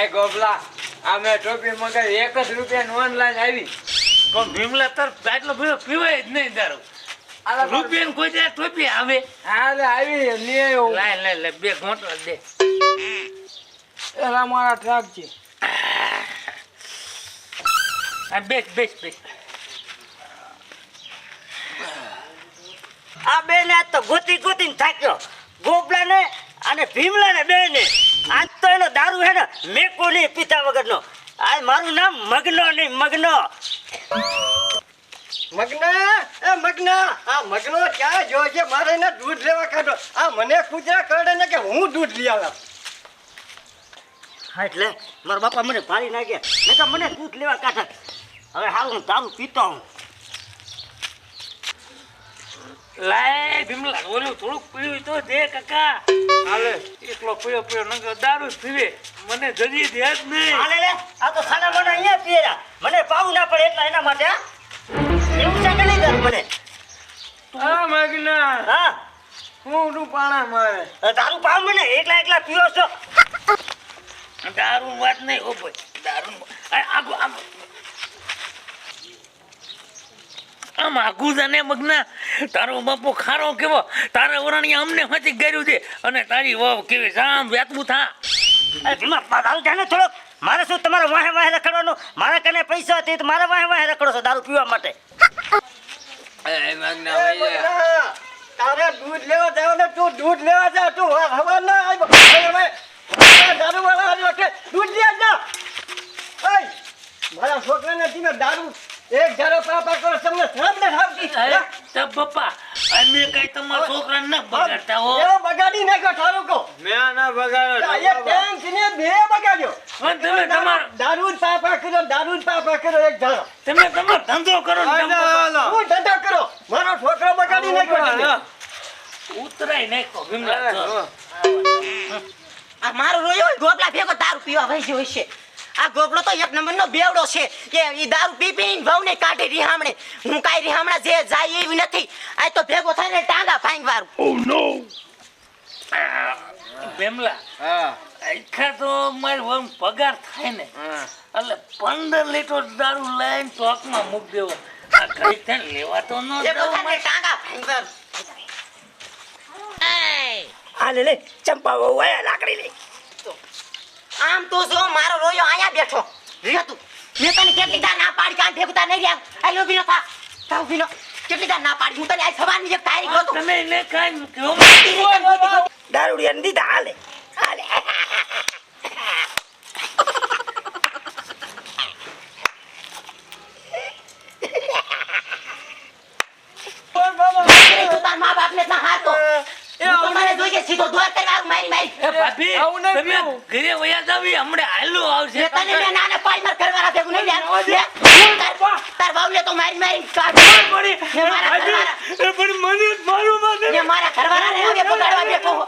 એ ગોબલા અમે ટોપી મગાવી એક જ રૂપિયા ઓનલાઈન આવી. પણ ભીમલા તાર આટલો બધો પીવાય જ નહીં દારૂ આલા પર- રૂપિયા કોઈ દે ટોપી આવે? હા લે આવી લઈ આવ્યો લાય લાય લાય બે ઘોંટલા દે. એલા મારા ટ્રક છે. આ બેસ બેસ બેસ. આ બે ને આજ તો ગોતી ગોતીને થાક્યો. ગોપલા ને અને ભીમલા ને બે ને આજ તો એનો દારૂ હે ને મેકો નહીં પીતા વગરનો. આ મારું નામ મગનો નહીં મગનો. મગના? એ મગના! આ મગનો ક્યાં જો છે? મારે એને દૂધ લેવા કાઢો. આ મને કૂતરા કરડે ને કે હું દૂધ લઈ આવ્યા હા એટલે મારા બાપા મને ભાળી નાખ્યા. મેં કે મને દૂધ લેવા કાઢે. હવે હાલ હું તારું પીતો હું લાય ભીમલા ઓલું થોડુંક પીવું તો દે કાકા. હાલે. એકલો પીયો પીયો નંગર દારૂ પીવે. મને જજી દે જ નહીં. હાલે લે આ તો ખાના મને અહીંયા પીએલા. મને પાવું ના પડે એટલા એના માટે? એવું છે કે નહીં દારૂ મને? આ મગના હા. હું નું પાણા મારે? દારૂ પાવ મને એકલા એકલા પીવો છો. દારૂ વાત નહીં ઓ ભાઈ. દારૂ આગો આગો આમ આગું ને મગના? તારો બાપો ખારો કેવો? તારે ઓરણિયા અમને હાથી કર્યું છે. અને તારી વાવ કેવી સામ વેતવું થા. અરે ભીમા પા- દારૂ જાને થોડોક મારે શું તમારે વાહે વાહે રખડવાનું? મારા કને પૈસા હતી તો મારે વાહે વાહે રખડો છો દારૂ પીવા માટે? એ મગના ભાઈ તારે દૂધ લેવા જાવ ને તું દૂધ લેવા જા તું હવા ના આવ્યો હવે દારૂ વાળા આવ્યો કે દૂધ લેવા જા. મારા છોકરાને તમે દારૂ. એક જારો પાપા કરો તમને શરમ ને આવતી. અરે તો પપ્પા અમે કઈ તમારા છોકરાને ન બગાડતા હો. એ બગાડી નાખ્યો ઠારો કો મેં ના બગાડ્યો એક ટેન્ક ને બે બગાડ્યો. પણ તમે તમાર દારૂ પાપા કરો દારૂ પાપા કર્યો એક જારો તમે તમારો ધંધો કરો ને હું ધંધો કરો? મારો છોકરો બગાડી નાખ્યો ઉતરાય નાખો ભીમલા આ મારો રોયો હોય ગોપલા ભેગો દારૂ પીવા હોય છે આ ગોપલો તો એક નંબરનો બેવડો છે કે એ દારૂ પી પીને વહુને કાઢી રિહામણે. હું કાંઈ રિહામણા જે જાય એવી નથી. આ તો ભેગો થઈને ટાંગા ફાંગ વારું બેમલા હા. આખા તો મારી વમ પગાર થાય ને. એટલે પંદર લીટર દારૂ લઈને ચોકમાં મૂક દેવો. આ ઘડી થઈને લેવા તો ન ટાંગા ફાઈન વારું આ લે લે ચંપા વહુ લાકડી લઈ આમ તો જો મારો રોયો આયા બેઠો. રહ્યો તું. મેં તને કેટલી દાર ના પાડી કાન ભેગતા નહીં રહ્યા. આ લો બીનો થા. થાવ બીનો કેટલી દાર ના પાડી? હું તને આ સવારની એક તારીખ ગોતું તમે એને કાંઈ કહો. દારૂડિયાને દીધા. હાલે. હાલે. તાર મા બાપને ના હાથો એ તો જોઈએ સીધો દ્વાર કરવાનું મારી મારી એ ભાભી આવું નહીં તમે ઘરે વયા જાવી હમણે હાલું આવશે મેં તને મે નાને પાડી માર ઘરવાળા ભેગું નહીં. લે, હું તાર તાર બાવલે તો મારી મારી કાઢ. એ મારા ઘરવાળા- ને મારા ઘરવાળાને હવે બગાડવા બેઠો હો.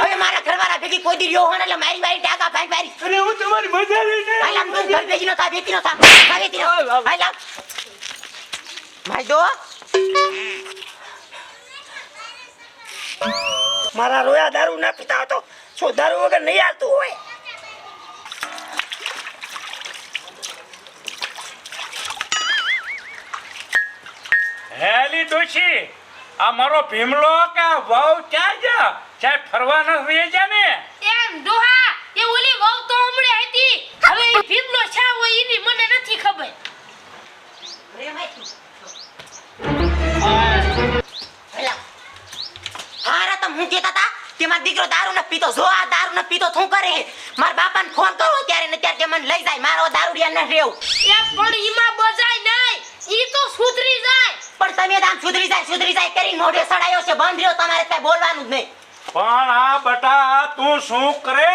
હવે મારા ઘરવાળા ભેગી કોઈ દી રહ્યો હોય ને એટલે મારી મારી ટાંકા ભાઈ મારી હાલ આલા તું ઘર ભેગી નો થા ભેગી નો થા ભેગી નો. આલા આમ. ભાઈ દો મારા રોયા દારૂ ના પીતા હતો શું દારૂ વગર નહીં આવતું હોય? હેલી ડોશી, આ મારો ભીમલો કે વાવ ક્યાં જા સાહેબ ફરવા ન રહી જા ને? રેવ એ પણ ઈમાં બજાય નહીં. ઈ તો સુધરી જાય. પણ તમે તો સુધરી જાય સુધરી જાય કરી મોઢે સડાયો છે બંધ રહ્યો તમારે કઈ બોલવાનું જ નહીં. પણ આ બટા તું શું કરે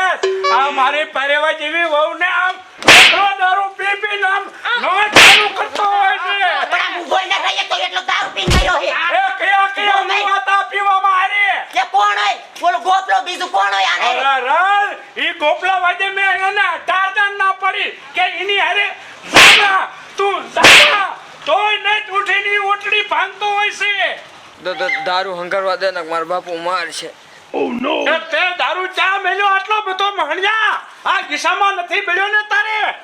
આ મારી પહેરેવા જેવી વહુ ને આમ એટલો દારૂ પી પી નામ નો ચાલુ કરતો હોય છે. પણ આ ઊભો ને રહીએ તો એટલો દારૂ પી ગયો હે એ કયા કયા ઓ, મેં- વાતા પીવામાં હારી? એ કોણ હોય? બોલો ગોપલો બીજું કોણ હોય આને? અરે રે ઈ ગોપલા વાજે મે એને ટારદાન ના પડી કે એની હારે જાના તું જાના તોય નહીં ઉઠીની ઓટડી ભાંગતો હોય છે તો તો દારૂ હંકારવા દે ને મારા બાપુ માર છે. તે દારૂ ચા મેલ્યો? આટલો બધો મહણિયા આ દિશામાં નથી મળ્યો ને તારે.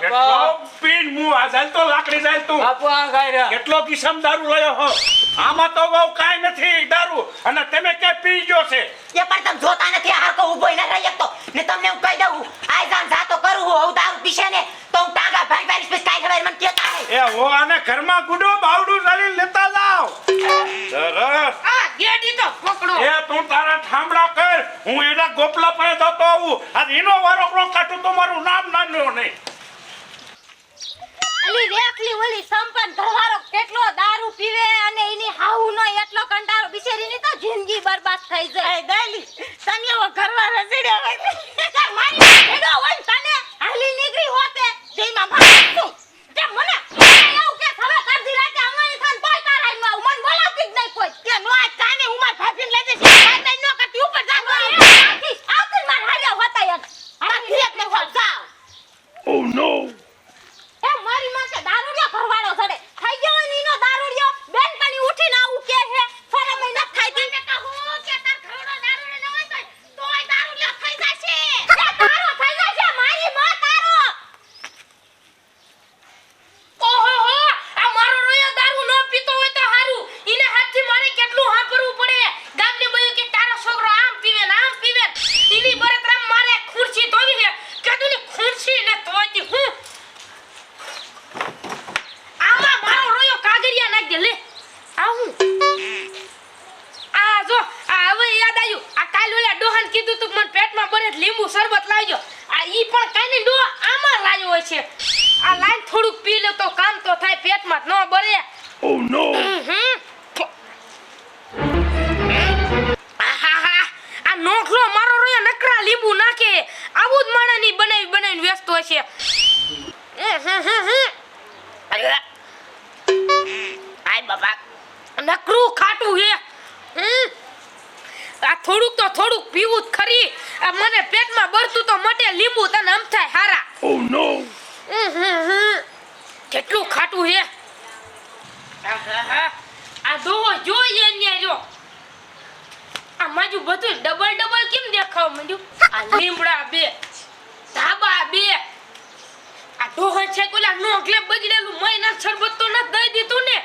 કેટલો પીન મું આ જાય તો લાકડી જાય તું. બાપુ આ કેટલો કિસમ દારૂ લયો હો? આમાં તો બહુ કાઈ નથી દારૂ. અને ગોપલા પાસે જતો આવું. આ એનો વારો કોણ કાઢું તો મારું નામ ના લ્યો નહીં અલી રેખલી ઓલી સંપન્ન ઘરવાળો કેટલો દારૂ પીવે અને એની હાહુ નો એટલો કંટાળો બિચારીની તો જિંદગી બરબાદ થઈ જાય દાલી તને એવો ઘરવાળો સીડ્યો હોય તાર મારી ભેગો હોય ને તને હાલી નીકળી હોતે તેમાં ભાગ તું તે મને મને એવું કે હવે કરધી રાતે અમારી થાન તોય તારા હાથમાં આવું. મને બોલાવતી જ નહીં કોઈ કે નો આજ કાને હું માર ભાભીને લઈ જઈશ ભાઈ ભાઈ નો કરતી ઉપર જા આવતી આવતી માર હાલ્યા હોતા યાર તારી એક ને હોલ જાવ એ મારી માથે દારૂડિયો ઘરવાળો ચડે થઈ ગયો હોય ને ઈનો દારૂડિયો બેનપણી ઉઠીને આવું કે છે ફરમ ય નથી ખાઈતી કે કહું કે તાર ઘરડો દારૂડિયો ન હોય તો તોય દારૂડિયો થઈ જશે એ તારો થઈ જશે મારી માં તારો ઓહો હો આ મારો રોયો દારૂ ન પીતો હોય તો હારું ઈને હાથથી મારે કેટલું હાંભળવું પડે ગામની બયું કે તારો છોકરો આમ પીવે ને આમ પીવે ને. ઈની બળતરામ મારે ખુરશી ધોવી છે કીધું ની ખુરશી ને ધોતી હું આમાં મારો રોયો કાગરિયા નાખ દે લે આવું આ જો આ હવે યાદ આવ્યું આ કાલ ઓલા ડોહાન કીધું તું કે મને પેટમાં બરે તો લીંબુ શરબત લાવજો આ ઈ પણ કાઈ નહીં ડોહા આમાં લાવ્યો હોય છે. આ લાઈન થોડુંક પી લે તો કામ તો થાય પેટમાં ન બળે. ઓ નો આ નોખલો મારો રોયા નકરા લીંબુ નાખે. આવું જ માણાની બનાવી બનાવીને વ્યસ્ત હોય છે. આય બાબા નકરું ખાટું હે. હમ. થોડુંક તો થોડુંક પીવું જ ખરી. આ મને પેટમાં બરતું તો મટે લીંબુ તને આમ થાય હારા. ઓ નો. કેટલું ખાટું હે? આ દોહો જોઈએ ને જો. આ માજુ બધું ડબલ ડબલ કેમ દેખાવ મંડ્યું? આ લીમડા બે ધાબા બે. આ દોહો છે કોલા નો બગડેલું મહિના શરબત તો ન દઈ દીધું ને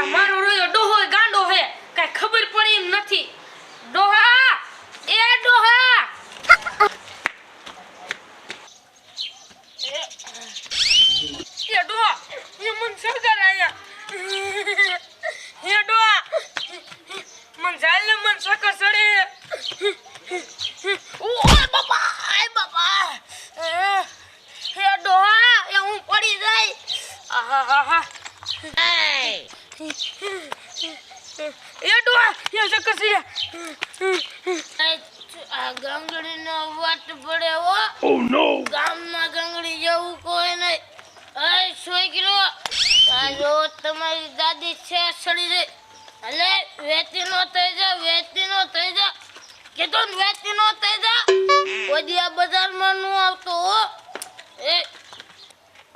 આ મારો રોયો ડોહો ગાંડો હે કઈ ખબર પડે એમ નથી ડોહા એ ડોહા એ ડોહા એ મન સરદાર આયા એ ડોહા મન જાલ ને મન સકર સડે ઓ બાપા આય બાપા હે ડોહા એ હું પડી જાય આહાહા એ ડોહા એ સકર છે આ ગંગડીનો વટ પડે હો ગામમાં ગંગડી જવું કોઈ નહીં અય છોકરો આ જો તમારી દાદી છે સડી રહી વેતી નો થઈ જા વેચી નો થઈ જા. કીધું વેચી નો થઈ જા. ઓજી આ બજારમાં નું આવતો હો. એ.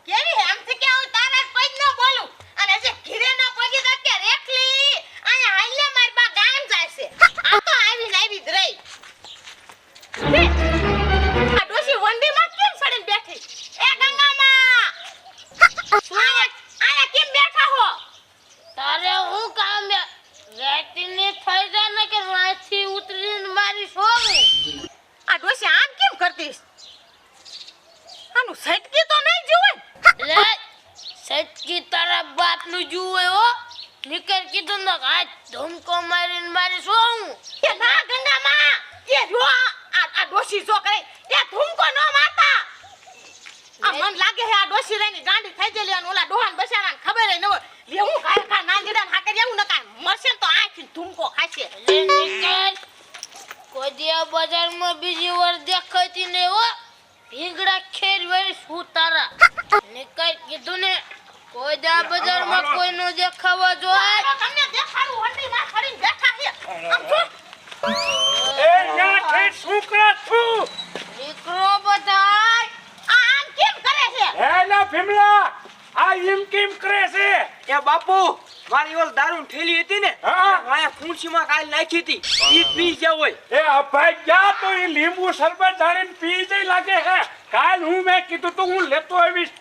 કેવી આમથી કે હું તારા કોઈ ન બોલું. અને જે ઘીરે ન પગી તો કે રેખલી અહીંયા હાલ્યા માર બા ગામ જાય છે. આ તો આવીને આવી જ રહી. ના ગંગામાં એ જો આ આ ડોશી જો કરે એ ધૂમકો ન મારતા. આ મન લાગે છે આ ડોશી રહીને ગાંડી થઈ ગયેલી અને ઓલા ડોહાન બસારાને ખબર ન હોય. લે હું કાય કા ના લીધા હાકે એવું ન કાય મરશે તો આખી ધૂમકો ખાશે. લે નીકળ. કોઈ દી આ બજારમાં બીજી વાર દેખાતી ને હો. ભીંગડા ખેર વેરી શું તારા નીકળ કીધું ને કોઈ દી બજારમાં કોઈ નો દેખાવા જોઈએ તમને દેખાડું હંડી માં છે આમ જો એ ન્યાથી શું છું નીકળો બધાય આમ કેમ કરે છે હે ના ભીમલા આ એમ કેમ કરે છે એ બાપુ મારી ઓલ દારૂ ઠેલી હતી ને હા. વાયા ખૂંચીમાં કાલ નાખી હતી ઈ પી જાવ હોય એ અભાઈ જા તો એ લીંબુ શરબત જાણીને પી જઈ લાગે હે કાલ હું મેં કીધું તું હું લેતો આવીશ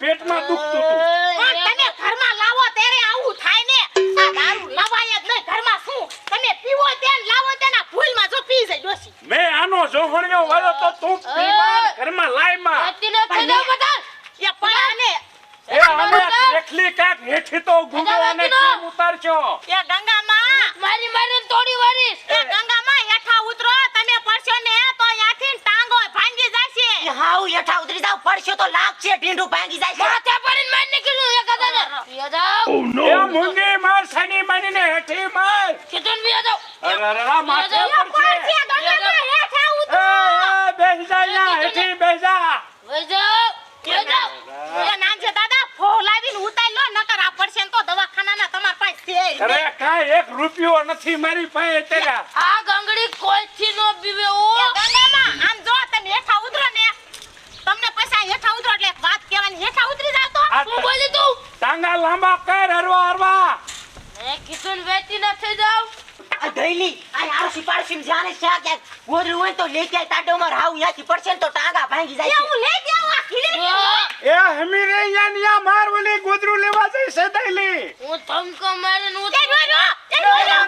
પેટમાં દુખતું હતું પણ તમે ઘરમાં લાવો ત્યારે આવું થાય ને આ દારૂ લવાય જ નહીં ઘરમાં શું તમે પીવો ત્યાં લાવો તેના ભૂલમાં જો પી જાય ડોશી. મેં આનો જોહણિયો વાળો તો તું પીમાં ઘરમાં લાયમાં. અત્યારે થઈ બધા. એ પણ ને એ અમે એકલી કાક હેઠી તો ગુંડો અને કેમ ઉતારશો એ ગંગામાં. મારી મારી તોડી વારીશ. એ ગંગામાં હેઠા ઉતરો તમે પડશો ને તો ત્યાંથી ટાંગો ભાંગી જશે. હાવ હેઠા ઉતરી જાવ પડશો તો લાગશે ઢીંઢું ભાંગી જાય છે માથે પડીને મારી નીકળ્યું એક હજાર પીવા જાવ એ મૂંગી માર સની માનીને હેઠી માર કીધું પીવા જાવ અરે અરે અરે, માથે એ પડશે પડશે ગંગામાં હેઠા ઉતરો એ એ બેસી જા અહીંયા, હેઠી બેસી જા વઈ જાવ વઈ જાવ એ નાનજી દાદા ફોન લાવીને ઉતારી લો નકર આ પડશે ને તો દવાખાનાના તમાર પાસે છે અરે કાંઈ એક રૂપિયો નથી મારી પાસે અત્યારે. આ ગંગડી કોઈથી નો પીવે ઓ ગંગામાં આમ જો તમે હેઠા ઉતરો ને. તમને પૈસા હેઠા ઉતરો એટલે વાત કહેવાની હેઠા ઉતરી જાવ તો. હું બોલી દઉં ટાંગા લાંબા કર હરવા હરવા. મેં કીધું વેચી ન થઈ જાવ આ ધૈલી આ આરસી પારસી જાણે છે કે ગોદરું હોય તો લઈ જાય તાડો માર હાવ ત્યાંથી પડશે ને તો ટાંગા ભાંગી જાય એ હું લઈ જાઉં આ ખીલે એ હમી રે અહીંયા ને માર ઓલી ગોદરું લેવા જઈ સદાયલી હું તમકો મારે નું એ રોરો એ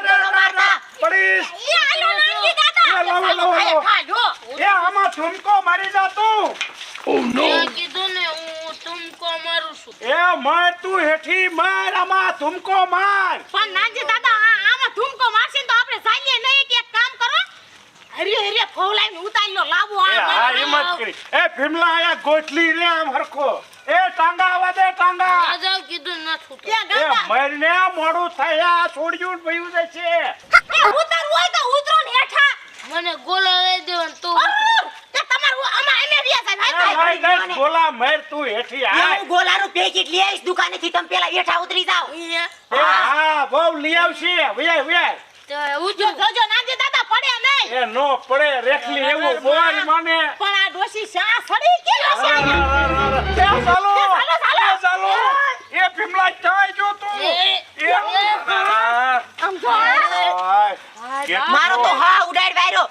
રોરો મારતા. પડીશ. એ આલો નાખી દાદા લાવો લાવો લાવો એ આમાં ઠુમકો મારી જા તું. મેં કીધું ને હું તુમકો મારું છું. એ માર તું હેઠી માર આમાં ઠુમકો માર. પણ નાજી જાઈએ નહીં કે એક કામ કરો. હરી હરી ફોલાઈને ઉતારી લો લાવો આ હા હિંમત કરી. એ ભીમલા આયા ગોઠલી રે આમ હરખો. એ ટાંગા આવા દે ટાંગા. આ જાવ કીધું ન છૂટે એ મરને મોડું થાય આ છોડ્યું ભયું જશે એ ઉતરવું હોય તો ઉતરો ને હેઠા. મને ગોળા લઈ દેવાનું તો ગોલા મર તું હેઠી આ હું ગોલાનું પેકેટ લઈ આવીશ દુકાનેથી તમે પેલા હેઠા ઉતરી જાવ એ હા બહુ લઈ આવશે. વ્યાય વ્યાય. તો જો જોજો નાનજી દાદા પડે નહીં એ નો પડે રેખલી એવું બોલ મને. પણ આ ડોશી શા સડી કે અરે, અરે, અરે, અરે. એ ચાલો ચાલો, ચાલો. એ ભીમલા ચાય જો તું. એ, એ આમ જો મારો તો હા ઉડાડ વાયરો.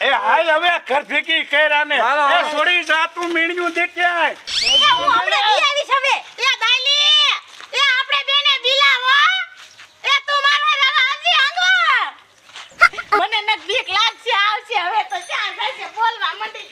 એ હાય હવે ઘર ભેગી કર્યા ને હાલો, એ છોડી જા તું મીણ્યું દેખ્યા. હું હમણાં મને નક બીક લાગશે આવશે. હવે તો ચાર થશે બોલવા મંડી.